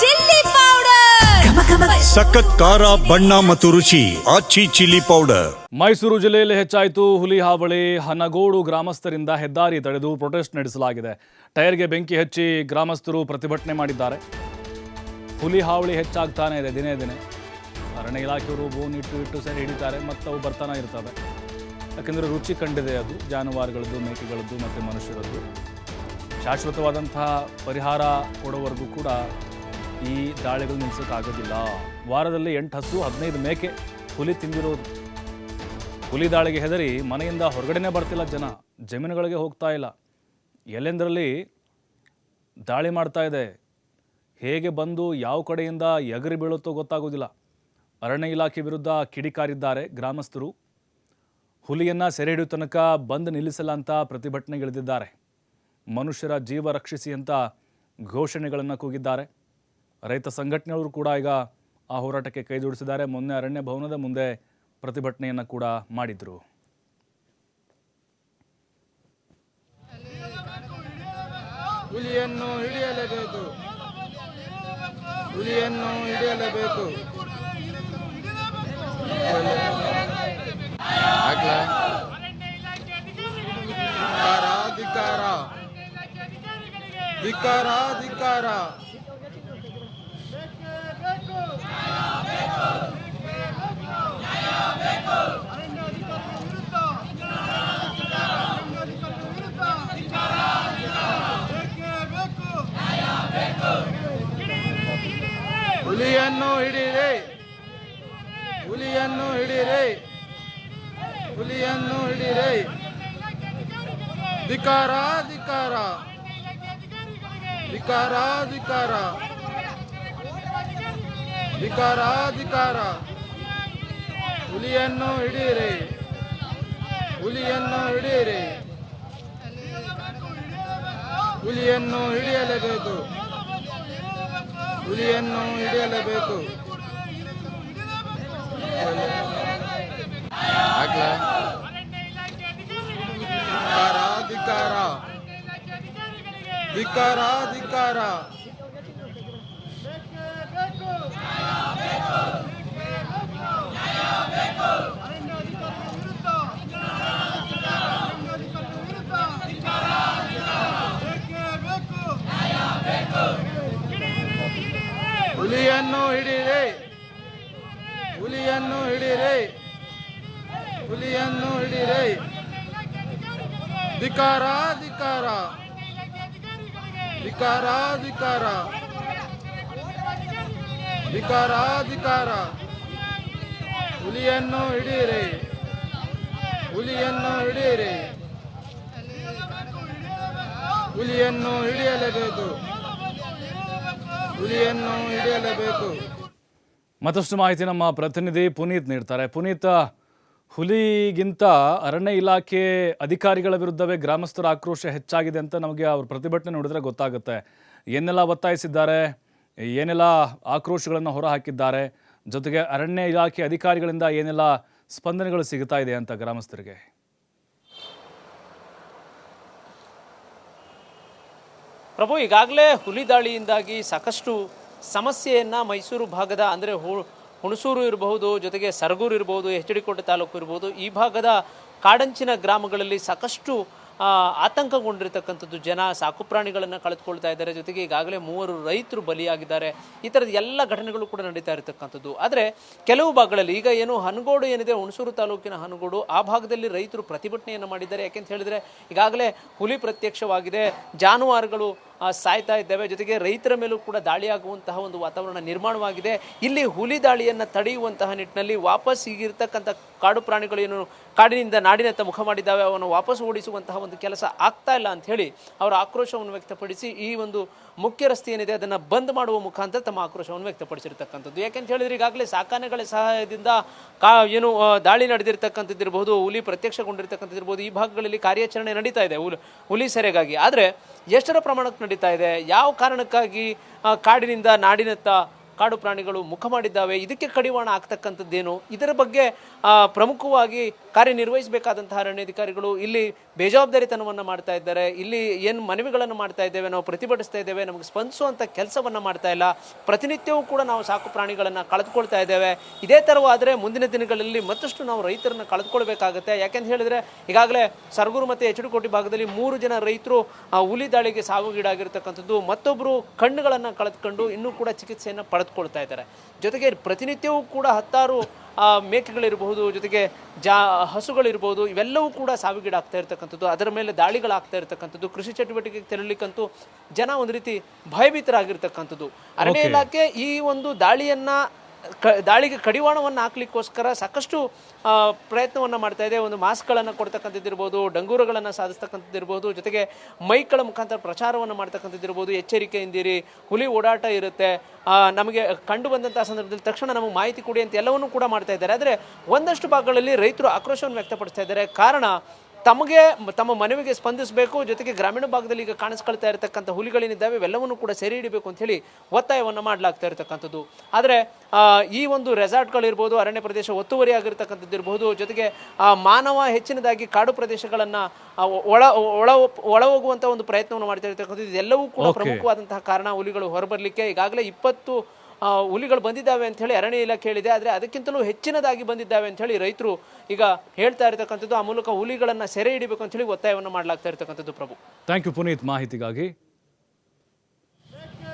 Chilli powder. ಸಖತ್ ಖಾರ ಬಣ್ಣ ಮತ್ತು ರುಚಿ ಆಚಿ ಚಿಲ್ಲಿ ಪೌಡರ್. ಮೈಸೂರು ಜಿಲ್ಲೆಯಲ್ಲಿ ಹೆಚ್ಚಾಯಿತು ಹುಲಿ ಹಾವಳಿ. ಹನಗೋಡು ಗ್ರಾಮಸ್ಥರಿಂದ ಹೆದ್ದಾರಿ ತಡೆದು ಪ್ರೊಟೆಸ್ಟ್ ನಡೆಸಲಾಗಿದೆ. ಟೈರ್ಗೆ ಬೆಂಕಿ ಹಚ್ಚಿ ಗ್ರಾಮಸ್ಥರು ಪ್ರತಿಭಟನೆ ಮಾಡಿದ್ದಾರೆ. ಹುಲಿ ಹಾವಳಿ ಹೆಚ್ಚಾಗ್ತಾನೆ ಇದೆ ದಿನೇ ದಿನೇ. ಅರಣ್ಯ ಇಲಾಖೆಯವರು ಬೋನ್ ಇಟ್ಟು ಇಟ್ಟು ಸರಿ ಹಿಡಿತಾರೆ ಮತ್ತು ಅವು ಬರ್ತಾನೆ ಇರ್ತವೆ. ಯಾಕೆಂದರೆ ರುಚಿ ಕಂಡಿದೆ ಅದು ಜಾನುವಾರುಗಳದ್ದು ಮೇಕೆಗಳದ್ದು ಮತ್ತು ಮನುಷ್ಯರದ್ದು. ಶಾಶ್ವತವಾದಂತಹ ಪರಿಹಾರ ಕೊಡೋವರೆಗೂ ಕೂಡ ಈ ದಾಳಿಗಳು ನಿಲ್ಲಿಸೋಕ್ಕಾಗೋದಿಲ್ಲ ವಾರದಲ್ಲಿ ಎಂಟು ಹಸು, ಹದಿನೈದು ಮೇಕೆ ಹುಲಿ ತಿಂದಿರೋದು. ಹುಲಿ ದಾಳಿಗೆ ಹೆದರಿ ಮನೆಯಿಂದ ಹೊರಗಡೆನೇ ಬರ್ತಿಲ್ಲ ಜನ. ಜಮೀನುಗಳಿಗೆ ಹೋಗ್ತಾ ಇಲ್ಲ. ಎಲ್ಲೆಂದರಲ್ಲಿ ದಾಳಿ ಮಾಡ್ತಾ ಇದೆ? ಹೇಗೆ ಬಂದು ಯಾವ ಕಡೆಯಿಂದ ಎಗರಿ ಬೀಳುತ್ತೋ ಗೊತ್ತಾಗೋದಿಲ್ಲ. ಅರಣ್ಯ ಇಲಾಖೆ ವಿರುದ್ಧ ಕಿಡಿಕಾರಿದ್ದಾರೆ ಗ್ರಾಮಸ್ಥರು. ಹುಲಿಯನ್ನು ಸೆರೆ ಹಿಡಿಯುವ ತನಕ ಬಂದು ನಿಲ್ಲಿಸಲ್ಲ ಅಂತ ಪ್ರತಿಭಟನೆಗಿಳಿದಿದ್ದಾರೆ ಮನುಷ್ಯರ ಜೀವ ರಕ್ಷಿಸಿ ಅಂತ ಘೋಷಣೆಗಳನ್ನು ಕೂಗಿದ್ದಾರೆ. ರೈತ ಸಂಘಟನೆಯವರು ಕೂಡ ಈಗ ಆ ಹೋರಾಟಕ್ಕೆ ಕೈ ಜೋಡಿಸಿದ್ದಾರೆ. ಮೊನ್ನೆ ಅರಣ್ಯ ಭವನದ ಮುಂದೆ ಪ್ರತಿಭಟನೆಯನ್ನು ಕೂಡ ಮಾಡಿದರು. ಹುಲಿಯನ್ನು ಹಿಡಿಯಲೇಬೇಕು. ಹುಲಿಯನ್ನು ಹಿಡಿಯಲೇಬೇಕು. ಧಿಕಾರ ಧಿಕಾರ ಧಿಕ್ಕಾರ ಧಿಕ್ಕಾರ ಹುಲಿಯನ್ನು ಹಿಡಿರಿ ಹುಲಿಯನ್ನು ಹಿಡಿರಿ ಹುಲಿಯನ್ನು ಹಿಡಿರಿ ಧಿಕಾರ ಧಿಕಾರ. ಧಿಕಾರ ಧಿಕಾರ. ಧಿಕಾರ ಧಿಕಾರ. ಹುಲಿಯನ್ನು ಹಿಡಿಯಿರಿ. ಹುಲಿಯನ್ನು ಹಿಡಿಯಿರಿ. ಹುಲಿಯನ್ನು ಹಿಡಿಯಲೇಬೇಕು. ಹುಲಿಯನ್ನು ಹಿಡಿಯಲೇಬೇಕು. ಧಿಕಾರ ಧಿಕಾರ ಧಿಕಾರ ಹುಲಿಯನ್ನು ಹಿಡಿರಿ ಹುಲಿಯನ್ನು ಹಿಡಿರಿ ಹುಲಿಯನ್ನು ಹಿಡಿರಿ ಧಿಕಾರ ಧಿಕಾರ. ಧಿಕಾರ ಧಿಕಾರ. ಧಿಕಾರ ಧಿಕಾರ. ಹುಲಿಯನ್ನು ಹಿಡಿಯಿರಿ. ಹುಲಿಯನ್ನು ಹಿಡಿಯಿರಿ. ಹುಲಿಯನ್ನು ಹಿಡಿಯಲೇಬೇಕು. ಹುಲಿಯನ್ನು ಹಿಡಿಯಲೇಬೇಕು. ಮತ್ತಷ್ಟು ಮಾಹಿತಿ ನಮ್ಮ ಪ್ರತಿನಿಧಿ ಪುನೀತ್ ನೀಡ್ತಾರೆ. ಪುನೀತ್, ಹುಲಿಗಿಂತ ಅರಣ್ಯ ಇಲಾಖೆ ಅಧಿಕಾರಿಗಳ ವಿರುದ್ಧವೇ ಗ್ರಾಮಸ್ಥರ ಆಕ್ರೋಶ ಹೆಚ್ಚಾಗಿದೆ ಅಂತ ನಮಗೆ ಅವ್ರ ಪ್ರತಿಭಟನೆ ನೋಡಿದ್ರೆ ಗೊತ್ತಾಗುತ್ತೆ. ಏನೆಲ್ಲ ಒತ್ತಾಯಿಸಿದ್ದಾರೆ? ಏನೆಲ್ಲ ಆಕ್ರೋಶಗಳನ್ನು ಹೊರಹಾಕಿದ್ದಾರೆ? ಜೊತೆಗೆ ಅರಣ್ಯ ಇಲಾಖೆ ಅಧಿಕಾರಿಗಳಿಂದ ಏನೆಲ್ಲ ಸ್ಪಂದನೆಗಳು ಸಿಗ್ತಾ ಇದೆ ಅಂತ ಗ್ರಾಮಸ್ಥರಿಗೆ? ಪ್ರಭು, ಈಗಾಗಲೇ ಹುಲಿ ದಾಳಿಯಿಂದಾಗಿ ಸಾಕಷ್ಟು ಸಮಸ್ಯೆಯನ್ನು ಮೈಸೂರು ಭಾಗದ, ಅಂದರೆ ಹುಣಸೂರು ಇರಬಹುದು, ಜೊತೆಗೆ ಸರಗೂರು ಇರಬಹುದು ಎಚ್ ಡಿ ಕೋಟೆ ತಾಲೂಕು ಇರಬಹುದು, ಈ ಭಾಗದ ಕಾಡಂಚಿನ ಗ್ರಾಮಗಳಲ್ಲಿ ಸಾಕಷ್ಟು ಆತಂಕಗೊಂಡಿರತಕ್ಕಂಥದ್ದು ಜನ, ಸಾಕು ಪ್ರಾಣಿಗಳನ್ನು ಕಳೆದುಕೊಳ್ತಾ ಇದ್ದಾರೆ. ಜೊತೆಗೆ ಈಗಾಗಲೇ ಮೂವರು ರೈತರು ಬಲಿಯಾಗಿದ್ದಾರೆ. ಈ ಥರದ ಎಲ್ಲ ಘಟನೆಗಳು ಕೂಡ ನಡೀತಾ ಇರತಕ್ಕಂಥದ್ದು. ಆದರೆ ಕೆಲವು ಭಾಗಗಳಲ್ಲಿ ಈಗ ಏನು ಹನಗೋಡು ಏನಿದೆ, ಹುಣಸೂರು ತಾಲೂಕಿನ ಹನಗೋಡು, ಆ ಭಾಗದಲ್ಲಿ ರೈತರು ಪ್ರತಿಭಟನೆಯನ್ನು ಮಾಡಿದ್ದಾರೆ. ಯಾಕೆಂತ ಹೇಳಿದರೆ, ಈಗಾಗಲೇ ಹುಲಿ ಪ್ರತ್ಯಕ್ಷವಾಗಿದೆ. ಜಾನುವಾರುಗಳು ಸಾಯ್ತಾ ಇದ್ದಾವೆ. ಜೊತೆಗೆ ರೈತರ ಮೇಲೂ ಕೂಡ ದಾಳಿಯಾಗುವಂತಹ ಒಂದು ವಾತಾವರಣ ನಿರ್ಮಾಣವಾಗಿದೆ. ಇಲ್ಲಿ ಹುಲಿ ದಾಳಿಯನ್ನು ತಡೆಯುವಂತಹ ನಿಟ್ಟಿನಲ್ಲಿ ವಾಪಸ್ ಈಗಿರ್ತಕ್ಕಂಥ ಕಾಡು ಪ್ರಾಣಿಗಳು ಏನು ಕಾಡಿನಿಂದ ನಾಡಿನತ್ತ ಮುಖ ಮಾಡಿದ್ದಾವೆ, ಅವನ್ನು ವಾಪಸ್ ಓಡಿಸುವಂತಹ ಒಂದು ಕೆಲಸ ಆಗ್ತಾ ಇಲ್ಲ ಅಂತ ಹೇಳಿ ಅವರ ಆಕ್ರೋಶವನ್ನು ವ್ಯಕ್ತಪಡಿಸಿ ಈ ಒಂದು ಮುಖ್ಯ ರಸ್ತೆ ಏನಿದೆ, ಅದನ್ನು ಬಂದ್ ಮಾಡುವ ಮುಖಾಂತರ ತಮ್ಮ ಆಕ್ರೋಶವನ್ನು ವ್ಯಕ್ತಪಡಿಸಿರ್ತಕ್ಕಂಥದ್ದು. ಯಾಕೆಂತ ಹೇಳಿದ್ರೆ ಈಗಾಗಲೇ ಸಾಕಾನೆಗಳ ಸಹಾಯದಿಂದ ಕಾ, ಏನು ದಾಳಿ ನಡೆದಿರ್ತಕ್ಕಂಥದ್ದು ಇರಬಹುದು ಹುಲಿ ಪ್ರತ್ಯಕ್ಷಗೊಂಡಿರ್ತಕ್ಕಂಥದ್ದು ಇರ್ಬೋದು, ಈ ಭಾಗಗಳಲ್ಲಿ ಕಾರ್ಯಾಚರಣೆ ನಡೀತಾ ಇದೆ ಹುಲಿ ಹುಲಿ ಸೆರೆಗಾಗಿ. ಆದರೆ ಎಷ್ಟರ ಪ್ರಮಾಣಕ್ಕೆ ನಡೀತಾ ಇದೆ. ಯಾವ ಕಾರಣಕ್ಕಾಗಿ ಕಾಡಿನಿಂದ ನಾಡಿನತ್ತ ಕಾಡು ಪ್ರಾಣಿಗಳು ಮುಖ ಮಾಡಿದ್ದಾವೆ, ಇದಕ್ಕೆ ಕಡಿವಾಣ ಆಗ್ತಕ್ಕಂಥದ್ದೇನು ಇದರ ಬಗ್ಗೆ ಪ್ರಮುಖವಾಗಿ ಕಾರ್ಯನಿರ್ವಹಿಸಬೇಕಾದಂತಹ ಅರಣ್ಯಾಧಿಕಾರಿಗಳು ಇಲ್ಲಿ ಬೇಜವಾಬ್ದಾರಿತನವನ್ನು ಮಾಡ್ತಾ ಇದ್ದಾರೆ. ಇಲ್ಲಿ ಏನು ಮನವಿಗಳನ್ನು ಮಾಡ್ತಾ ಇದ್ದೇವೆ, ನಾವು ಪ್ರತಿಭಟಿಸ್ತಾ ಇದ್ದೇವೆ, ನಮಗೆ ಸ್ಪಂದಿಸುವಂಥ ಕೆಲಸವನ್ನು ಮಾಡ್ತಾ ಇಲ್ಲ. ಪ್ರತಿನಿತ್ಯವೂ ಕೂಡ ನಾವು ಸಾಕು ಪ್ರಾಣಿಗಳನ್ನು ಕಳೆದುಕೊಳ್ತಾ ಇದ್ದೇವೆ. ಇದೇ ಥರವಾದರೆ ಮುಂದಿನ ದಿನಗಳಲ್ಲಿ ಮತ್ತಷ್ಟು ನಾವು ರೈತರನ್ನು ಕಳೆದುಕೊಳ್ಬೇಕಾಗುತ್ತೆ. ಯಾಕೆಂತ ಹೇಳಿದ್ರೆ, ಈಗಾಗಲೇ ಸರಗೂರು ಮತ್ತು ಎಚ್ ಭಾಗದಲ್ಲಿ ಮೂರು ಜನ ರೈತರು ಹುಲಿ ದಾಳಿಗೆ ಸಾವುಗೀಡಾಗಿರ್ತಕ್ಕಂಥದ್ದು ಮತ್ತೊಬ್ಬರು ಕಣ್ಣುಗಳನ್ನು ಕಳೆದುಕೊಂಡು ಇನ್ನೂ ಕೂಡ ಚಿಕಿತ್ಸೆಯನ್ನು ಪಡೆದುಕೊಳ್ತಾ ಇದ್ದಾರೆ. ಜೊತೆಗೆ ಪ್ರತಿನಿತ್ಯವೂ ಕೂಡ ಹತ್ತಾರು ಮೇಕೆಗಳಿರಬಹುದು ಜೊತೆಗೆ ಜಾ ಹಸುಗಳಿರ್ಬೋದು ಇವೆಲ್ಲವೂ ಕೂಡ ಸಾವಿಗೀಡಾಗ್ತಾ ಇರ್ತಕ್ಕಂಥದ್ದು. ಅದರ ಮೇಲೆ ದಾಳಿಗಳಾಗ್ತಾ ಇರ್ತಕ್ಕಂಥದ್ದು. ಕೃಷಿ ಚಟುವಟಿಕೆಗೆ ತೆರಳಿಕ್ಕಂತೂ ಜನ ಒಂದು ರೀತಿ ಭಯಭೀತರಾಗಿರ್ತಕ್ಕಂಥದ್ದು. ಅರಣ್ಯ ಇಲಾಖೆ ಈ ಒಂದು ದಾಳಿಯನ್ನ ಕ, ದಾಳಿಗೆ ಕಡಿವಾಣವನ್ನು ಹಾಕ್ಲಿಕ್ಕೋಸ್ಕರ ಸಾಕಷ್ಟು ಪ್ರಯತ್ನವನ್ನು ಮಾಡ್ತಾ ಇದೆ. ಒಂದು ಮಾಸ್ಕ್ಗಳನ್ನು ಕೊಡ್ತಕ್ಕಂಥದ್ದಿರ್ಬೋದು, ಡಂಗೂರುಗಳನ್ನು ಸಾಧಿಸ್ತಕ್ಕಂಥದ್ದಿರ್ಬೋದು, ಜೊತೆಗೆ ಮೈಕ್ಗಳ ಮುಖಾಂತರ ಪ್ರಚಾರವನ್ನು ಮಾಡ್ತಕ್ಕಂಥದ್ದಿರ್ಬೋದು, ಎಚ್ಚರಿಕೆಯಿಂದಿರಿ, ಹುಲಿ ಓಡಾಟ ಇರುತ್ತೆ. ನಮಗೆ ಕಂಡು ಬಂದಂಥ ಸಂದರ್ಭದಲ್ಲಿ ತಕ್ಷಣ ನಮಗೆ ಮಾಹಿತಿ ಕೊಡಿ ಅಂತ ಎಲ್ಲವನ್ನೂ ಕೂಡ ಮಾಡ್ತಾ ಇದ್ದಾರೆ. ಆದರೆ ಒಂದಷ್ಟು ಭಾಗಗಳಲ್ಲಿ ರೈತರು ಆಕ್ರೋಶವನ್ನು ವ್ಯಕ್ತಪಡಿಸ್ತಾ ಇದ್ದಾರೆ. ಕಾರಣ ತಮಗೆ ತಮ್ಮ ಮನವಿಗೆ ಸ್ಪಂದಿಸಬೇಕು ಜೊತೆಗೆ ಗ್ರಾಮೀಣ ಭಾಗದಲ್ಲಿ ಈಗ ಕಾಣಿಸ್ಕೊಳ್ತಾ ಇರತಕ್ಕಂಥ ಹುಲಿಗಳೇನಿದ್ದಾವೆ ಇವೆಲ್ಲವನ್ನು ಕೂಡ ಸೆರೆ ಹಿಡಿಬೇಕು ಅಂತ ಹೇಳಿ ಒತ್ತಾಯವನ್ನು ಮಾಡಲಾಗ್ತಾ ಇರತಕ್ಕಂಥದ್ದು. ಆದರೆ ಈ ಒಂದು ರೆಸಾರ್ಟ್ಗಳಿರ್ಬೋದು ಅರಣ್ಯ ಪ್ರದೇಶ ಒತ್ತುವರಿ ಆಗಿರ್ತಕ್ಕಂಥದ್ದು ಇರ್ಬೋದು ಜೊತೆಗೆ ಆ, ಮಾನವ ಹೆಚ್ಚಿನದಾಗಿ ಕಾಡು ಪ್ರದೇಶಗಳನ್ನು ಒಳ ಒಳ ಒಳ ಹೋಗುವಂಥ ಒಂದು ಪ್ರಯತ್ನವನ್ನು ಮಾಡ್ತಾ ಇರತಕ್ಕಂಥದ್ದು ಇದೆಲ್ಲವೂ ಕೂಡ ಪ್ರಮುಖವಾದಂತಹ ಕಾರಣ ಹುಲಿಗಳು ಹೊರಬರಲಿಕ್ಕೆ. ಈಗಾಗಲೇ ಇಪ್ಪತ್ತು ಹುಲಿಗಳು ಬಂದಿದ್ದಾವೆ ಅಂತ ಹೇಳಿ ಅರಣ್ಯ ಇಲಾಖೆ ಹೇಳಿದೆ. ಆದರೆ ಅದಕ್ಕಿಂತಲೂ ಹೆಚ್ಚಿನದಾಗಿ ಬಂದಿದ್ದಾವೆ ಅಂತ ಹೇಳಿ ರೈತರು ಈಗ ಹೇಳ್ತಾ ಇರತಕ್ಕಂಥದ್ದು. ಆ ಮೂಲಕ ಹುಲಿಗಳನ್ನು ಸೆರೆ ಹಿಡಿಬೇಕು ಅಂತ ಹೇಳಿ ಒತ್ತಾಯವನ್ನು ಮಾಡಲಾಗ್ತಾ ಇರತಕ್ಕಂಥದ್ದು ಪ್ರಭು. ಥ್ಯಾಂಕ್ ಯು ಪುನೀತ್ ಮಾಹಿತಿಗಾಗಿ